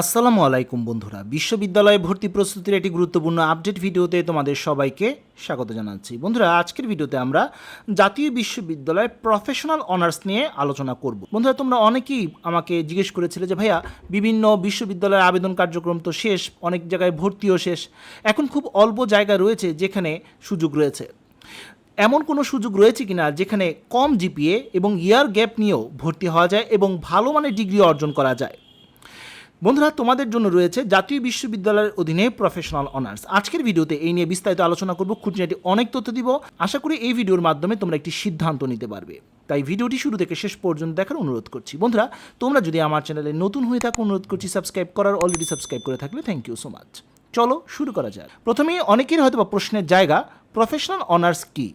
আসসালামু আলাইকুম বন্ধুরা। বিশ্ববিদ্যালয়ে ভর্তি প্রস্তুতির একটি গুরুত্বপূর্ণ আপডেট ভিডিওতে তোমাদের সবাইকে স্বাগত জানাচ্ছি। বন্ধুরা, আজকের ভিডিওতে আমরা জাতীয় বিশ্ববিদ্যালয়ে প্রফেশনাল অনার্স নিয়ে আলোচনা করব। বন্ধুরা, তোমরা অনেকেই আমাকে জিজ্ঞেস করেছিলে যে, ভাইয়া, বিভিন্ন বিশ্ববিদ্যালয়ের আবেদন কার্যক্রম তো শেষ, অনেক জায়গায় ভর্তিও শেষ। এখন খুব অল্প জায়গা রয়েছে যেখানে সুযোগ রয়েছে। এমন কোনো সুযোগ রয়েছে কিনা যেখানে কম জিপিএ এবং ইয়ার গ্যাপ নিয়েও ভর্তি হওয়া যায় এবং ভালো মানের ডিগ্রি অর্জন করা যায়? বন্ধুরা, তোমাদের জন্য রয়েছে জাতীয় বিশ্ববিদ্যালয়ের অধীনে প্রফেশনাল অনার্স আজকের ভিডিওতে এই নিয়ে বিস্তারিত আলোচনা করব, খুঁটিনাটি অনেক তথ্য দিব। আশা করি এই ভিডিওর মাধ্যমে তোমরা একটি সিদ্ধান্ত নিতে পারবে। তাই ভিডিওটি শুরু থেকে শেষ পর্যন্ত দেখার অনুরোধ করছি। বন্ধুরা, তোমরা যদি আমার চ্যানেলে নতুন হয়ে থাকো, অনুরোধ করছি সাবস্ক্রাইব করার অলরেডি সাবস্ক্রাইব করে থাকলে থ্যাংক ইউ সো মাচ চলো শুরু করা যাক। প্রথমেই অনেকের হয়তো বা প্রশ্নের জায়গা প্রফেশনাল অনার্স কী?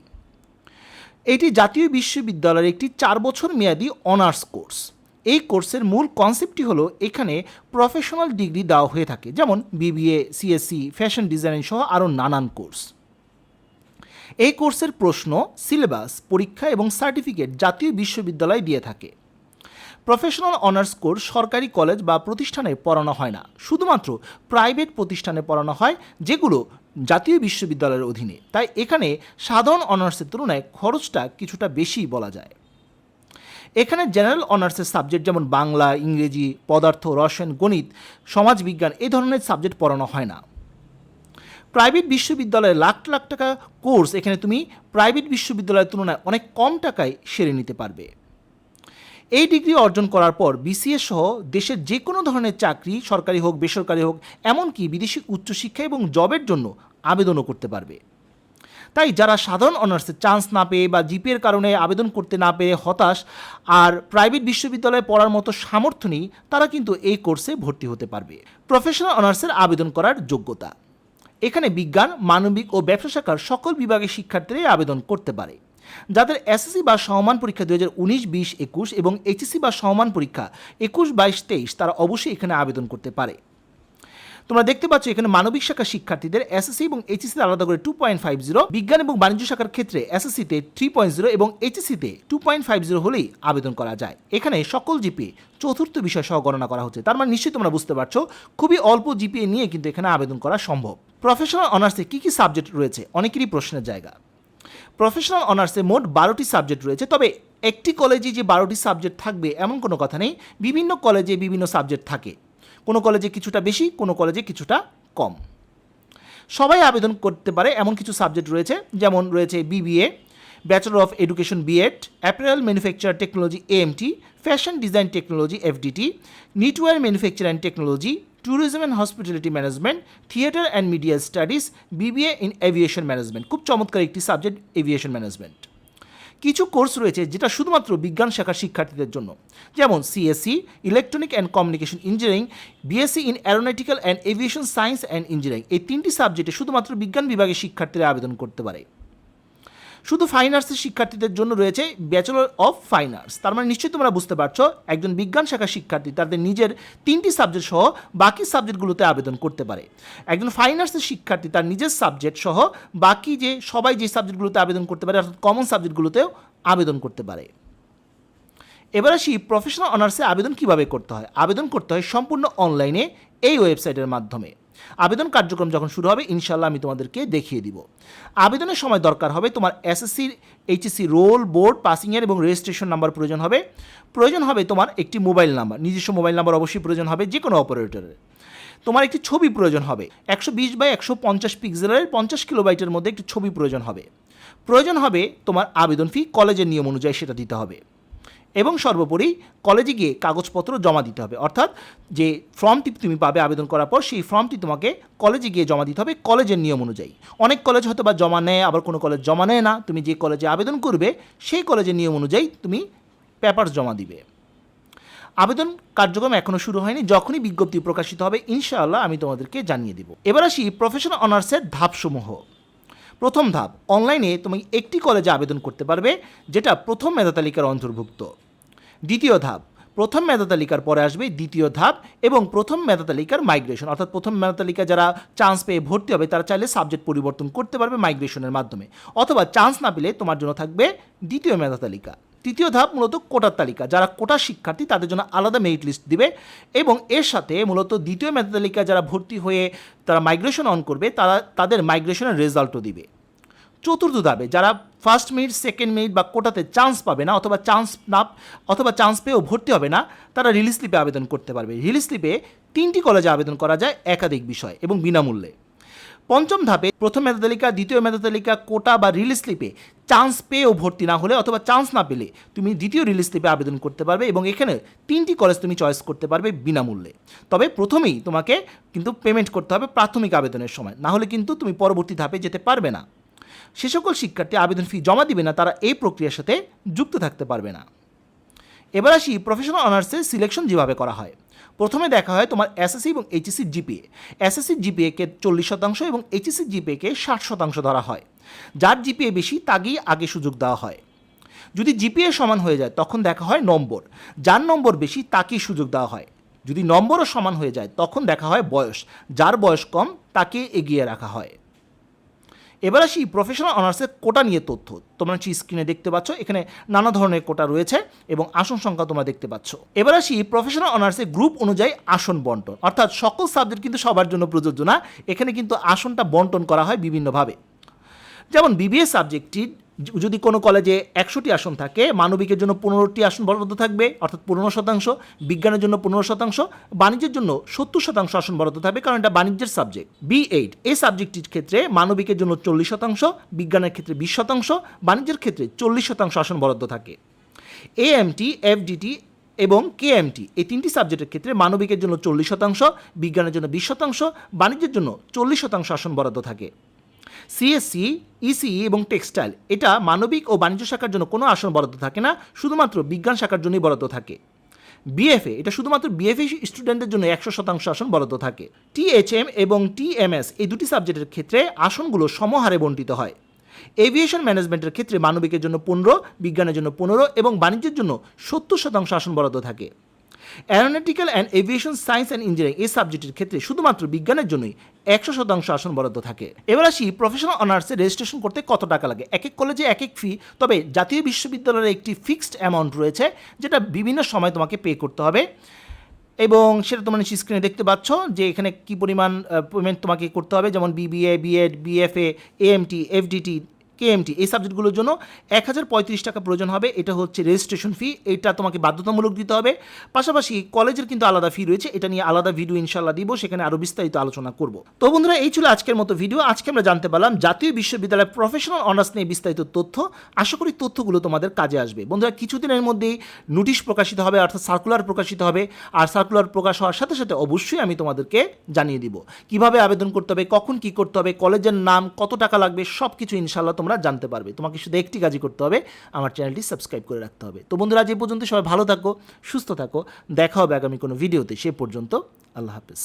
এটি জাতীয় বিশ্ববিদ্যালয়ের একটি চার বছর মেয়াদী অনার্স কোর্স এই কোর্সের মূল কনসেপ্টটি হলো এখানে প্রফেশনাল ডিগ্রি দেওয়া হয়ে থাকে, যেমন বিবিএ সিএসসি ফ্যাশন ডিজাইনিং সহ আরও নানান কোর্স। এই কোর্সের প্রশ্ন সিলেবাস পরীক্ষা এবং সার্টিফিকেট জাতীয় বিশ্ববিদ্যালয় দিয়ে থাকে। প্রফেশনাল অনার্স কোর্স সরকারি কলেজ বা প্রতিষ্ঠানে পড়ানো হয় না, শুধুমাত্র প্রাইভেট প্রতিষ্ঠানে পড়ানো হয়, যেগুলো জাতীয় বিশ্ববিদ্যালয়ের অধীনে। তাই এখানে সাধারণ অনার্সের তুলনায় খরচটা কিছুটা বেশি বলা যায়। এখানে জেনারেল অনার্সের সাবজেক্ট যেমন বাংলা, ইংরেজি, পদার্থ, রসায়ন, গণিত, সমাজবিজ্ঞান এই ধরনের সাবজেক্ট পড়ানো হয় না। প্রাইভেট বিশ্ববিদ্যালয়ে লাখ লাখ টাকা কোর্স এখানে তুমি প্রাইভেট বিশ্ববিদ্যালয়ের তুলনায় অনেক কম টাকায় সেরে নিতে পারবে। এই ডিগ্রি অর্জন করার পর বিসিএস সহ দেশের যে কোনো ধরনের চাকরি, সরকারি হোক, বেসরকারি হোক, এমনকি বিদেশি উচ্চশিক্ষা এবং জবের জন্য আবেদনও করতে পারবে। তাই যারা সাধারণ অনার্সের চান্স না পেয়ে বা জিপিএর কারণে আবেদন করতে না পেরে হতাশ আর প্রাইভেট বিশ্ববিদ্যালয়ে পড়ার মতো সামর্থ্য নেই, তারা কিন্তু এই কোর্সে ভর্তি হতে পারবে। প্রফেশনাল অনার্সের আবেদন করার যোগ্যতা। এখানে বিজ্ঞান, মানবিক ও ব্যবসা শাখার সকল বিভাগের শিক্ষার্থীরাই আবেদন করতে পারে। যাদের এসএসসি বা সমমান পরীক্ষা দু হাজার উনিশ, বিশ, একুশ এবং এইচএসসি বা সমমান পরীক্ষা একুশ, বাইশ, তেইশ, তারা অবশ্যই এখানে আবেদন করতে পারে। তোমরা দেখতে পাচ্ছ এখানে মানবিক শাখার শিক্ষার্থীদের এসএসসি এবং এইচএসসি আলাদা করে টু পয়েন্ট ফাইভ জিরো বিজ্ঞান এবং বাণিজ্য শাখার ক্ষেত্রে এসএসসিতে থ্রি পয়েন্ট জিরো এবং এইচএসসিতে টু পয়েন্ট ফাইভ জিরো হলেই আবেদন করা যায়। এখানে সকল জিপিএ চতুর্থ বিষয় সহ গণনা করা হচ্ছে। তার মানে নিশ্চয়ই তোমরা বুঝতে পারছ, খুবই অল্প জিপিএ নিয়ে কিন্তু এখানে আবেদন করা সম্ভব। প্রফেশনাল অনার্সে কী কী সাবজেক্ট রয়েছে? অনেকেরই প্রশ্নের জায়গা। প্রফেশনাল অনার্সে মোট বারোটি সাবজেক্ট রয়েছে, তবে একটি কলেজে যে বারোটি সাবজেক্ট থাকবে এমন কোনো কথা নেই। বিভিন্ন কলেজে বিভিন্ন সাবজেক্ট থাকে। কোনো কলেজে কিছুটা বেশি, কোনো কলেজে কিছুটা কম। সবাই আবেদন করতে পারে এমন কিছু সাবজেক্ট রয়েছে, যেমন রয়েছে BBA bachelor of education B Ed apparel manufacture technology AMT fashion design technology FDT knitwear manufacture and technology tourism and hospitality management theatre and media studies BBA in aviation management খুব চমৎকার একটি subject aviation management কিছু course রয়েছে যেটা শুধুমাত্র বিজ্ঞান শাখার শিক্ষার্থীদের জন্য। যেমন CSC electronic and communication engineering BSc in aeronautical and aviation science and engineering এই তিনটি সাবজেক্টে শুধুমাত্র বিজ্ঞান বিভাগের শিক্ষার্থীরা আবেদন করতে পারে। শুধু ফাইন আর্টসের শিক্ষার্থীদের জন্য রয়েছে ব্যাচেলর অফ ফাইন আর্টস তার মানে নিশ্চয়ই তোমরা বুঝতে পারছ, একজন বিজ্ঞান শাখার শিক্ষার্থী তাদের নিজের তিনটি সাবজেক্ট সহ বাকি সাবজেক্টগুলোতে আবেদন করতে পারে। একজন ফাইন আর্টসের শিক্ষার্থী তার নিজের সাবজেক্ট সহ বাকি যে সবাই যে সাবজেক্টগুলোতে আবেদন করতে পারে, অর্থাৎ কমন সাবজেক্টগুলোতেও আবেদন করতে পারে। এবার আসি প্রফেশনাল অনার্সে আবেদন কীভাবে করতে হয়? আবেদন করতে হয় সম্পূর্ণ অনলাইনে এই ওয়েবসাইটের মাধ্যমে। আবেদন কার্যক্রম যখন শুরু হবে ইনশাল্লাহ আমি তোমাদেরকে দেখিয়ে দিব। আবেদনের সময় দরকার হবে তোমার এসএসসি এইচএসসি রোল বোর্ড পাসিংয়ের এবং রেজিস্ট্রেশন নাম্বার প্রয়োজন হবে। প্রয়োজন হবে তোমার একটি মোবাইল নাম্বার, নিজস্ব মোবাইল নাম্বার অবশ্যই প্রয়োজন হবে যে কোনো অপারেটরের তোমার একটি ছবি প্রয়োজন হবে, একশো বিশ বাই একশো পঞ্চাশ পিক্সেলের পঞ্চাশ কিলোবাইটের মধ্যে একটি ছবি প্রয়োজন হবে। প্রয়োজন হবে তোমার আবেদন ফি কলেজের নিয়ম অনুযায়ী সেটা দিতে হবে। এবং সর্বোপরি কলেজে গিয়ে কাগজপত্র জমা দিতে হবে। অর্থাৎ যে ফর্মটি তুমি পাবে আবেদন করার পর, সেই ফর্মটি তোমাকে কলেজে গিয়ে জমা দিতে হবে কলেজের নিয়ম অনুযায়ী। অনেক কলেজ হয়তো বা জমা নেয়, আবার কোনো কলেজ জমা নেয় না। তুমি যে কলেজে আবেদন করবে, সেই কলেজের নিয়ম অনুযায়ী তুমি পেপার জমা দিবে। আবেদন কার্যক্রম এখনও শুরু হয়নি। যখনই বিজ্ঞপ্তি প্রকাশিত হবে, ইনশাআল্লাহ আমি তোমাদেরকে জানিয়ে দিব। এবার আসি প্রফেশনাল অনার্সের ধাপসমূহ। প্রথম ধাপ, অনলাইনে তুমি একটি কলেজে আবেদন করতে পারবে, যেটা প্রথম মেধা তালিকার অন্তর্ভুক্ত। দ্বিতীয় ধাপ, প্রথম মেধা তালিকার পরে আসবে দ্বিতীয় ধাপ এবং প্রথম মেধা তালিকার মাইগ্রেশন। অর্থাৎ প্রথম মেধা তালিকা যারা চান্স পেয়ে ভর্তি হবে, তারা চাইলে সাবজেক্ট পরিবর্তন করতে পারবে মাইগ্রেশনের মাধ্যমে। অথবা চান্স না পেলে তোমার জন্য থাকবে দ্বিতীয় মেধা তালিকা। তৃতীয় ধাপ মূলত কোটার তালিকা। যারা কোটা শিক্ষার্থী, তাদের জন্য আলাদা মেরিট লিস্ট দিবে এবং এর সাথে মূলত দ্বিতীয় মেধা তালিকা যারা ভর্তি হয়ে তারা মাইগ্রেশন অন করবে, তারা, তাদের মাইগ্রেশনের রেজাল্টও দিবে। চতুর্থ ধাপে যারা ফার্স্ট মিনিট সেকেন্ড মিনিট বা কোটাতে চান্স পাবে না অথবা চান্স না, অথবা চান্স পেয়েও ভর্তি হবে না, তারা রিলিজ স্লিপে আবেদন করতে পারবে। রিলিজ স্লিপে তিনটি কলেজে আবেদন করা যায় একাধিক বিষয় এবং বিনামূল্যে। পঞ্চম ধাপে প্রথম মেধা তালিকা দ্বিতীয় মেধা তালিকা কোটা বা রিলিজ স্লিপে চান্স পেয়েও ভর্তি না হলে অথবা চান্স না পেলে তুমি দ্বিতীয় রিলিজ স্লিপে আবেদন করতে পারবে এবং এখানে তিনটি কলেজ তুমি চয়েস করতে পারবে বিনামূল্যে। তবে প্রথমেই তোমাকে কিন্তু পেমেন্ট করতে হবে প্রাথমিক আবেদনের সময়। না হলে কিন্তু তুমি পরবর্তী ধাপে যেতে পারবে না। সে সকল শিক্ষার্থী আবেদন ফি জমা দিবে না, তারা এই প্রক্রিয়ার সাথে যুক্ত থাকতে পারবে না। এবার আসি প্রফেশনাল অনার্সের সিলেকশন যেভাবে করা হয়। প্রথমে দেখা হয় তোমার এসএসসি এবং এইচএসসি জিপিএ এসএসসি জিপিএকে চল্লিশ শতাংশ এবং এইচএসসি জিপিএকে ষাট শতাংশ ধরা হয়। যার জিপিএ বেশি, তাকেই আগে সুযোগ দেওয়া হয়। যদি জিপিএ সমান হয়ে যায়, তখন দেখা হয় নম্বর। যার নম্বর বেশি, তাকেই সুযোগ দেওয়া হয়। যদি নম্বরও সমান হয়ে যায়, তখন দেখা হয় বয়স। যার বয়স কম তাকে এগিয়ে রাখা হয়। এবার আসি প্রফেশনাল অনার্সের কোটা নিয়ে তথ্য। তোমরা হচ্ছে স্ক্রিনে দেখতে পাচ্ছ, এখানে নানা ধরনের কোটা রয়েছে এবং আসন সংখ্যা তোমরা দেখতে পাচ্ছ। এবার আসি প্রফেশনাল অনার্সের গ্রুপ অনুযায়ী আসন বন্টন। অর্থাৎ সকল সাবজেক্ট কিন্তু সবার জন্য প্রযোজ্য না, এখানে কিন্তু আসনটা বন্টন করা হয় বিভিন্নভাবে। যেমন বিবিএ সাবজেক্টটি যদি কোনো কলেজে একশোটি আসন থাকে, মানবিকের জন্য পনেরোটি আসন বরাদ্দ থাকবে, অর্থাৎ পনেরো শতাংশ, বিজ্ঞানের জন্য পনেরো শতাংশ, বাণিজ্যের জন্য সত্তর শতাংশ আসন বরাদ্দ থাকবে, কারণ এটা বাণিজ্যের সাবজেক্ট। বি এইট, এই সাবজেক্টটির ক্ষেত্রে মানবিকের জন্য চল্লিশ শতাংশ, বিজ্ঞানের ক্ষেত্রে বিশ শতাংশ, বাণিজ্যের ক্ষেত্রে চল্লিশ শতাংশ আসন বরাদ্দ থাকে। এএমটি এফডিটি এবং কেএমটি এই তিনটি সাবজেক্টের ক্ষেত্রে মানবিকের জন্য চল্লিশ শতাংশ, বিজ্ঞানের জন্য বিশ শতাংশ, বাণিজ্যের জন্য চল্লিশ শতাংশ আসন বরাদ্দ থাকে। সিএসসি ইসিই এবং টেক্সটাইল, এটা মানবিক ও বাণিজ্য শাখার জন্য কোনো আসন বরাদ্দ থাকে না, শুধুমাত্র বিজ্ঞান শাখার জন্যই বরাদ্দ থাকে। বিএফএ এটা শুধুমাত্র বিএফএ স্টুডেন্টদের জন্য একশো শতাংশ আসন বরাদ্দ থাকে। টিএইচএম এবং টিএমএস এই দুটি সাবজেক্টের ক্ষেত্রে আসনগুলো সমহারে বণ্টিত হয়। এভিয়েশন ম্যানেজমেন্টের ক্ষেত্রে মানবিকের জন্য পনেরো, বিজ্ঞানের জন্য পনেরো এবং বাণিজ্যের জন্য সত্তর শতাংশ আসন বরাদ্দ থাকে। Aeronautical and aviation science and engineering এই সাবজেক্টের ক্ষেত্রে শুধুমাত্র বিজ্ঞানের জন্যই একশো শতাংশ আসন বরাদ্দ থাকে। এবার আসি প্রফেশনাল অনার্সে রেজিস্ট্রেশন করতে কত টাকা লাগে? এক এক কলেজে এক এক ফি তবে জাতীয় বিশ্ববিদ্যালয়ের একটি ফিক্সড অ্যামাউন্ট রয়েছে, যেটা বিভিন্ন সময় তোমাকে পে করতে হবে। এবং সেটা তোমরা নিশ্চয়ই স্ক্রিনে দেখতে পাচ্ছ যে এখানে কি পরিমাণ পেমেন্ট তোমাকে করতে হবে, যেমন BBA BEd BFA AMT FDT KMT এই সাবজেক্টগুলোর জন্য এক হাজার পঁয়ত্রিশ টাকা প্রয়োজন হবে। এটা হচ্ছে রেজিস্ট্রেশন ফি এটা তোমাকে বাধ্যতামূলক দিতে হবে। পাশাপাশি কলেজের কিন্তু আলাদা ফি রয়েছে, এটা নিয়ে আলাদা ভিডিও ইনশাল্লাহ দিব, সেখানে আরও বিস্তারিত আলোচনা করব। তো বন্ধুরা, এই ছিল আজকের মতো ভিডিও আজকে আমরা জানতে পারলাম জাতীয় বিশ্ববিদ্যালয় প্রফেশনাল অনার্স নিয়ে বিস্তারিত তথ্য। আশা করি তথ্যগুলো তোমাদের কাজে আসবে। বন্ধুরা, কিছুদিনের মধ্যেই নোটিশ প্রকাশিত হবে, অর্থাৎ সার্কুলার প্রকাশিত হবে, আর সার্কুলার প্রকাশ হওয়ার সাথে সাথে অবশ্যই আমি তোমাদেরকে জানিয়ে দিব। কীভাবে আবেদন করতে হবে, কখন কি করতে হবে, কলেজের নাম, কত টাকা লাগবে সব কিছু ইনশাল্লাহ তোমরা জানতে পারবে। তোমাকে শুধু একটি কাজই করতে হবে, আমার চ্যানেলটি সাবস্ক্রাইব করে রাখতে হবে। তো বন্ধুরা, আজ এই পর্যন্ত সবাই ভালো থাকো, সুস্থ থাকো, দেখা হবে আগামী কোনো ভিডিওতে। সে পর্যন্ত আল্লাহ হাফেজ।